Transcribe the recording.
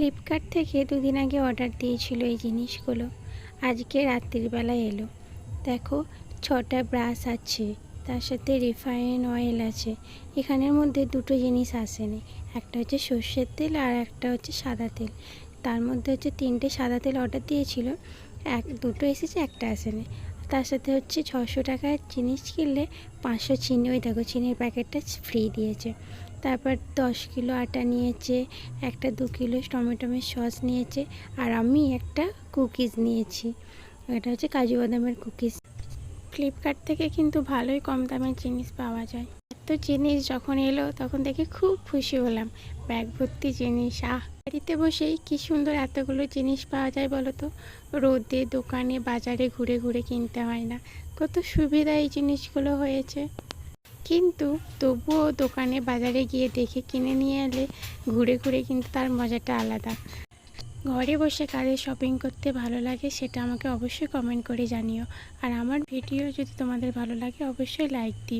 Flipkart থেকে দুদিন আগে অর্ডার দিয়েছিল এই জিনিসগুলো। আজকে রাত্রিবেলায় এলো। দেখো, ছটা ব্রাশ আছে, তার সাথে রিফাইন অয়েল আছে। এখানের মধ্যে দুটো জিনিস আসেনি, একটা হচ্ছে সর্ষের তেল আর একটা হচ্ছে সাদা তেল। তার মধ্যে হচ্ছে তিনটে সাদা তেল অর্ডার দিয়েছিল, এক, দুটো এসেছে, একটা আসেনি। তার সাথে হচ্ছে ছশো টাকার জিনিস কিনলে পাঁচশো চিনি, ওই দেখো, চিনির প্যাকেটটা ফ্রি দিয়েছে। তারপর দশ কিলো আটা নিয়েছে, একটা দু কিলো টমেটোমের সস নিয়েছে, আর আমি একটা কুকিজ নিয়েছি। এটা হচ্ছে কাজু বাদামের কুকিজ। ফ্লিপকার্ট থেকে কিন্তু ভালোই কম দামের জিনিস পাওয়া যায়। এত জিনিস যখন এলো, তখন দেখে খুব খুশি হলাম। ব্যাগ ভর্তি জিনিস, আহ! বাড়িতে বসেই কি সুন্দর এতগুলো জিনিস পাওয়া যায় বলো তো? রোদে, দোকানে, বাজারে ঘুরে ঘুরে কিনতে হয় না। কত সুবিধা এই জিনিসগুলো হয়েছে। কিন্তু তবুও দোকানে বাজারে গিয়ে দেখে কিনে নিয়ে এলে ঘুরে ঘুরে কিন্তু তার মজাটা আলাদা। ঘরে বসে কাদের শপিং করতে ভালো লাগে সেটা আমাকে অবশ্যই কমেন্ট করে জানিও। আর আমার ভিডিও যদি তোমাদের ভালো লাগে অবশ্যই লাইক দিও।